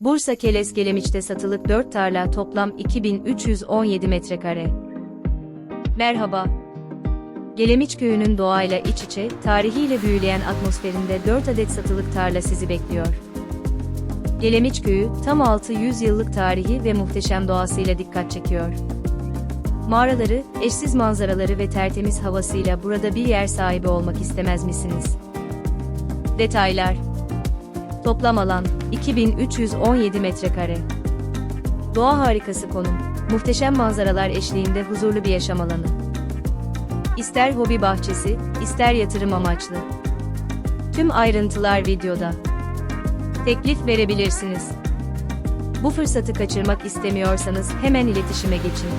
Bursa Keles Gelemiç'te satılık 4 tarla toplam 2317 metrekare. Merhaba. Gelemiç köyünün doğayla iç içe, tarihiyle büyüleyen atmosferinde 4 adet satılık tarla sizi bekliyor. Gelemiç köyü, tam 600 yıllık tarihi ve muhteşem doğasıyla dikkat çekiyor. Mağaraları, eşsiz manzaraları ve tertemiz havasıyla burada bir yer sahibi olmak istemez misiniz? Detaylar Toplam alan 2317 metrekare. Doğa harikası konum. Muhteşem manzaralar eşliğinde huzurlu bir yaşam alanı. İster hobi bahçesi, ister yatırım amaçlı. Tüm ayrıntılar videoda. Teklif verebilirsiniz. Bu fırsatı kaçırmak istemiyorsanız hemen iletişime geçin.